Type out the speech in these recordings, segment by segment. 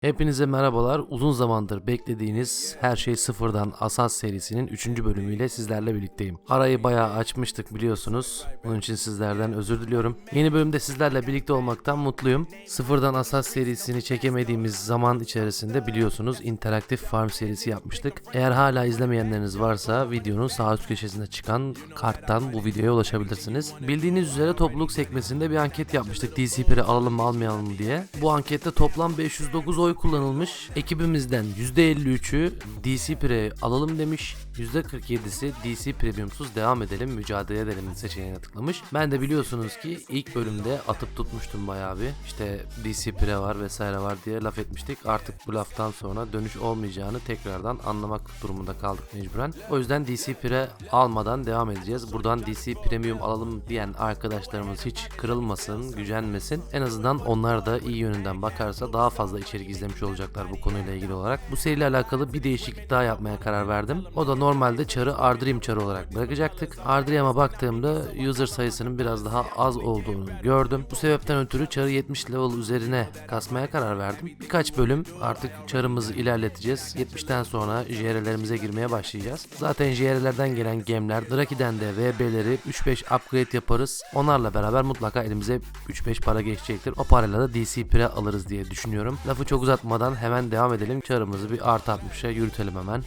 Hepinize merhabalar. Uzun zamandır beklediğiniz Her Şey Sıfırdan Asas serisinin 3. bölümüyle sizlerle birlikteyim. Arayı bayağı açmıştık biliyorsunuz. Bunun için sizlerden özür diliyorum. Yeni bölümde sizlerle birlikte olmaktan mutluyum. Sıfırdan Asas serisini çekemediğimiz zaman içerisinde biliyorsunuz interaktif farm serisi yapmıştık. Eğer hala izlemeyenleriniz varsa videonun sağ üst köşesinde çıkan karttan bu videoya ulaşabilirsiniz. Bildiğiniz üzere topluluk sekmesinde bir anket yapmıştık. DC Piri alalım mı almayalım mı diye. Bu ankette toplam 509 oy kullanılmış. Ekibimizden %53'ü DC Pire alalım demiş. %47'si DC Premium'suz devam edelim mücadele edelim seçeneğine tıklamış. Ben de biliyorsunuz ki ilk bölümde atıp tutmuştum bayağı bir. İşte DC Pire var vesaire var diye laf etmiştik. Artık bu laftan sonra dönüş olmayacağını tekrardan anlamak durumunda kaldık mecburen. O yüzden DC Pire almadan devam edeceğiz. Buradan DC Premium alalım diyen arkadaşlarımız hiç kırılmasın, gücenmesin. En azından onlar da iyi yönünden bakarsa daha fazla içerik izlemiş olacaklar bu konuyla ilgili olarak. Bu seriyle alakalı bir değişiklik daha yapmaya karar verdim. O da normalde çarı Ardrim çarı olarak bırakacaktık. Ardrim'e baktığımda user sayısının biraz daha az olduğunu gördüm. Bu sebepten ötürü çarı 70 level üzerine kasmaya karar verdim. Birkaç bölüm artık çarımızı ilerleteceğiz. 70'ten sonra JR'lerimize girmeye başlayacağız. Zaten JR'lerden gelen gemler, Draki'den de VB'leri 3-5 upgrade yaparız. Onlarla beraber mutlaka elimize 3-5 para geçecektir. O parayla da DC Pre alırız diye düşünüyorum. Lafı çok uzatmadan hemen devam edelim. Çarımızı bir artı 60'a yürütelim hemen.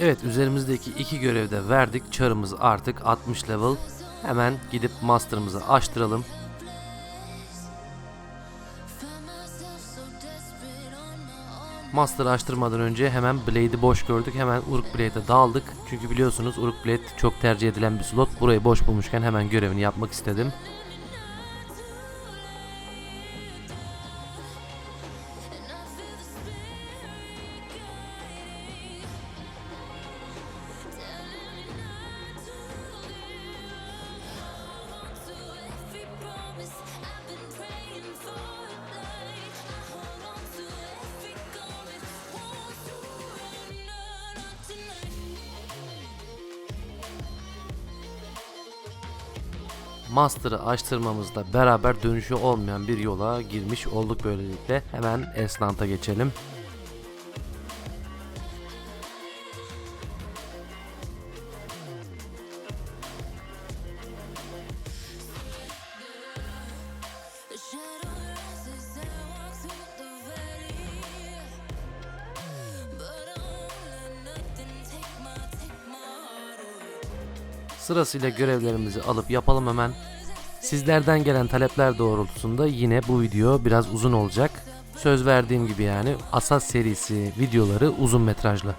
Evet üzerimizdeki iki görevde verdik. Çarımız artık 60 level. Hemen gidip master'ımızı açtıralım. Master açtırmadan önce hemen Blade'i boş gördük. Hemen Uruk Blade'e daldık. Çünkü biliyorsunuz Uruk Blade çok tercih edilen bir slot. Burayı boş bulmuşken hemen görevini yapmak istedim. Master'ı açtırmamızla beraber dönüşü olmayan bir yola girmiş olduk böylelikle. Hemen Esnant'a geçelim. Sırasıyla görevlerimizi alıp yapalım hemen. Sizlerden gelen talepler doğrultusunda yine bu video biraz uzun olacak. Söz verdiğim gibi yani Asas serisi videoları uzun metrajlı.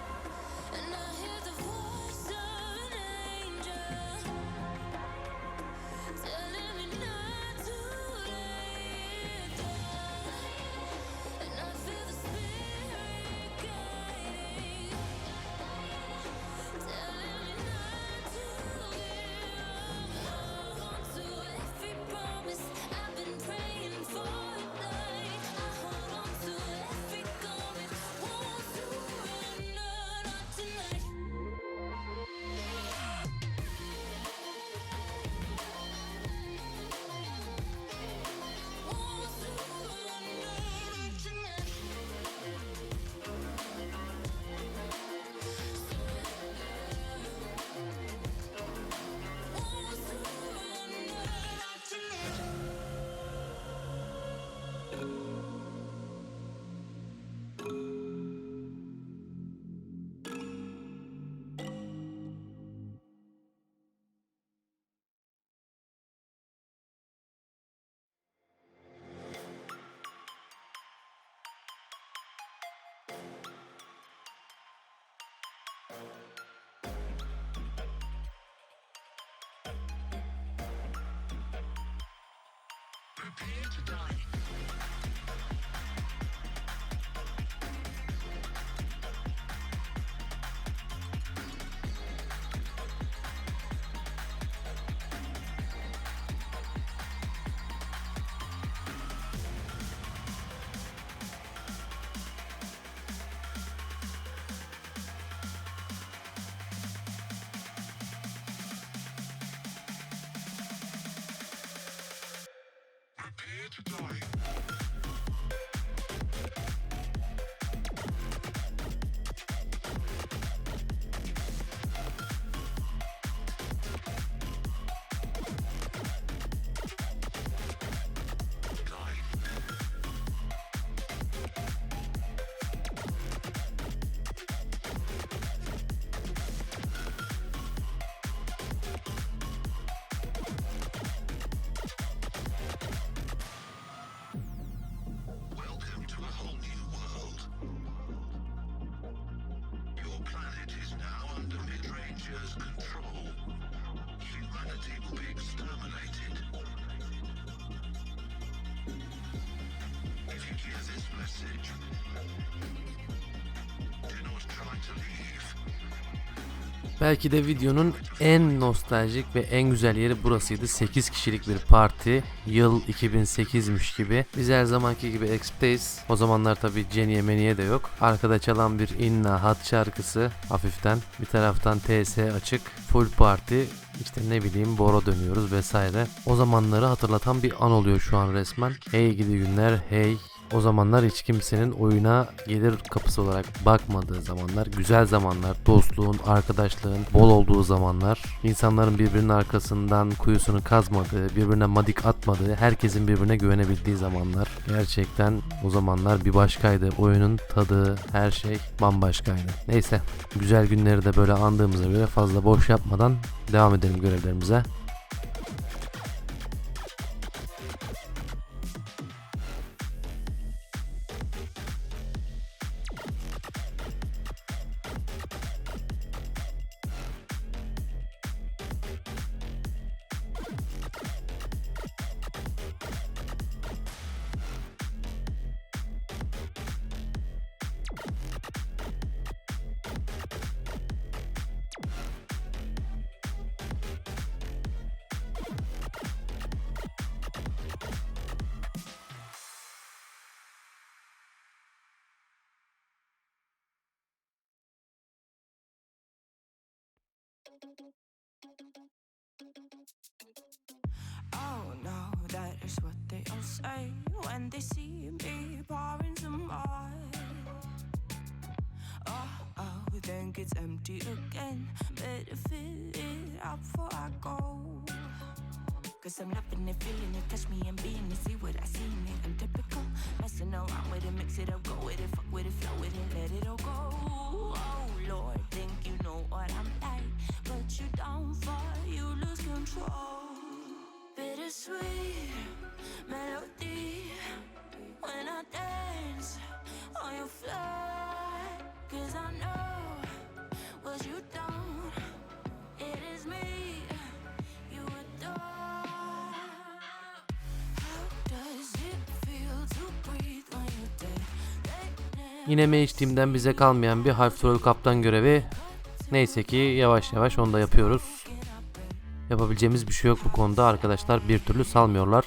prepare to die. joy. Belki de videonun en nostaljik ve en güzel yeri burasıydı. 8 kişilik bir parti. Yıl 2008'miş gibi. Biz her zamanki gibi X'teyiz. O zamanlar tabi Jenny'e Meni'ye de yok. Arkada çalan bir Inna Hat şarkısı hafiften. Bir taraftan TS açık. Full party. İşte ne bileyim boro dönüyoruz vesaire. O zamanları hatırlatan bir an oluyor şu an resmen. Hey gidi günler hey o zamanlar hiç kimsenin oyuna gelir kapısı olarak bakmadığı zamanlar, güzel zamanlar, dostluğun, arkadaşlığın bol olduğu zamanlar, insanların birbirinin arkasından kuyusunu kazmadığı, birbirine madik atmadığı, herkesin birbirine güvenebildiği zamanlar. Gerçekten o zamanlar bir başkaydı. Oyunun tadı, her şey bambaşkaydı. Neyse, güzel günleri de böyle andığımıza göre fazla boş yapmadan devam edelim görevlerimize. Oh no, that is what they all say when they see me pouring some wine. Oh, oh, think it's empty again. Better fill it up before I go. Cause I'm loving it, feeling it, touch me and being it, see what I see in it. I'm typical, messing around with it, mix it up, go with it, fuck with it, flow with it, let it all go. Oh Lord, think you know what I'm you fall, you lose control. Bittersweet melody when I dance on your fly. Cause I know what you don't. It is me you adore. How does it feel to breathe when you're dead? Yine Mage Team'den bize kalmayan bir Half Troll Kaptan görevi. Neyse ki yavaş yavaş onu da yapıyoruz. Yapabileceğimiz bir şey yok bu konuda arkadaşlar bir türlü salmıyorlar.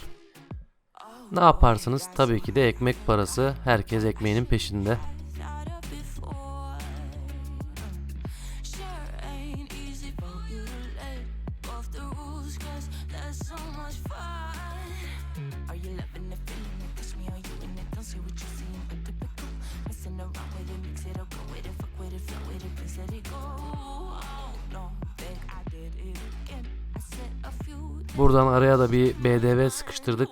Ne yaparsınız? Tabii ki de ekmek parası. Herkes ekmeğinin peşinde. Buradan araya da bir BDV sıkıştırdık.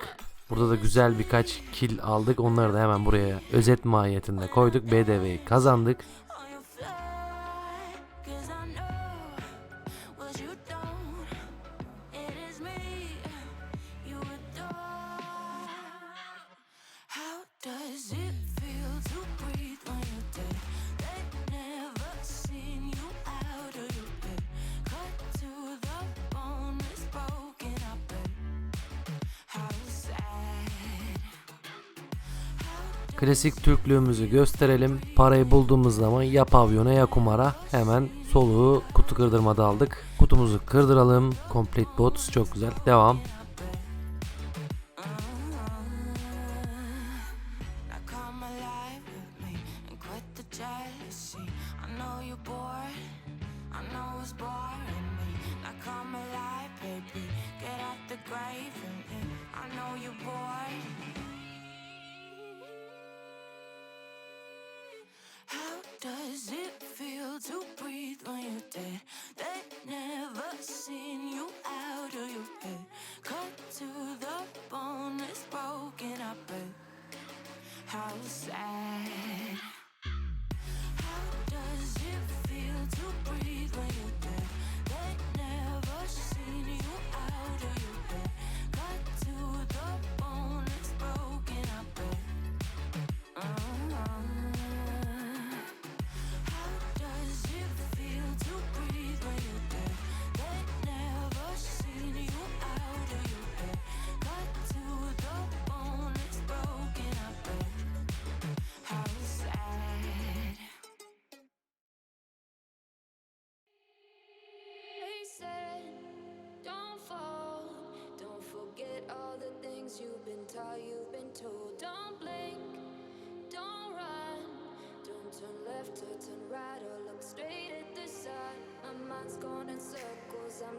Burada da güzel birkaç kill aldık. Onları da hemen buraya özet mahiyetinde koyduk. BDV'yi kazandık. Klasik Türklüğümüzü gösterelim. Parayı bulduğumuz zaman ya pavyona ya kumara hemen soluğu kutu kırdırmada aldık. Kutumuzu kırdıralım. Complete bots çok güzel. Devam. I know you're bored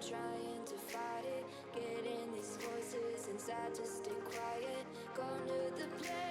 trying to fight it. Getting these voices inside to stay quiet. Going to the place.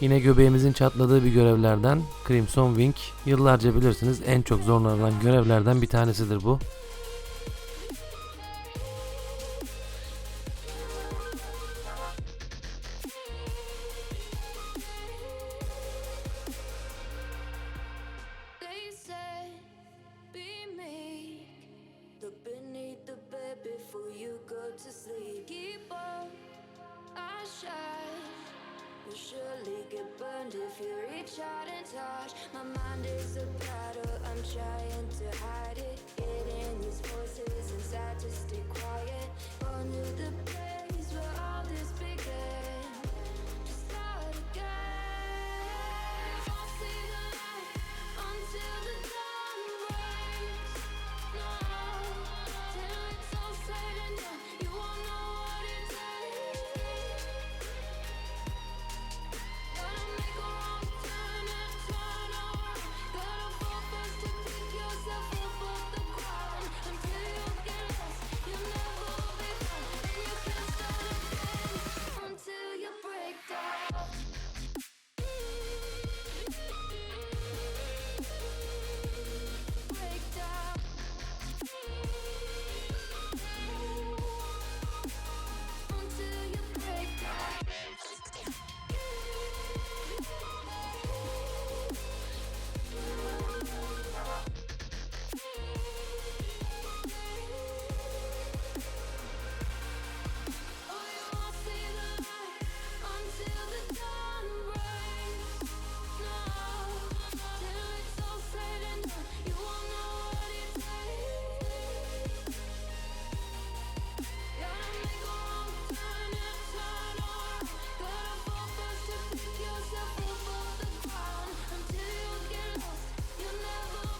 Yine göbeğimizin çatladığı bir görevlerden Crimson Wing yıllarca bilirsiniz en çok zorlanılan görevlerden bir tanesidir bu. hand if you reach out and touch. My mind is a battle, I'm trying to hide it. Getting these voices inside to stay quiet. Under the bed.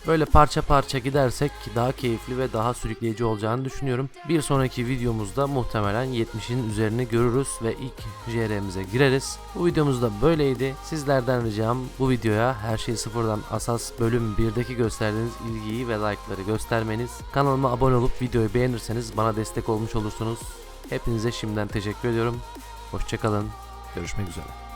Böyle parça parça gidersek daha keyifli ve daha sürükleyici olacağını düşünüyorum. Bir sonraki videomuzda muhtemelen 70'in üzerini görürüz ve ilk JR'mize gireriz. Bu videomuz da böyleydi. Sizlerden ricam bu videoya her şey sıfırdan asas bölüm 1'deki gösterdiğiniz ilgiyi ve like'ları göstermeniz. Kanalıma abone olup videoyu beğenirseniz bana destek olmuş olursunuz. Hepinize şimdiden teşekkür ediyorum. Hoşçakalın. Görüşmek üzere.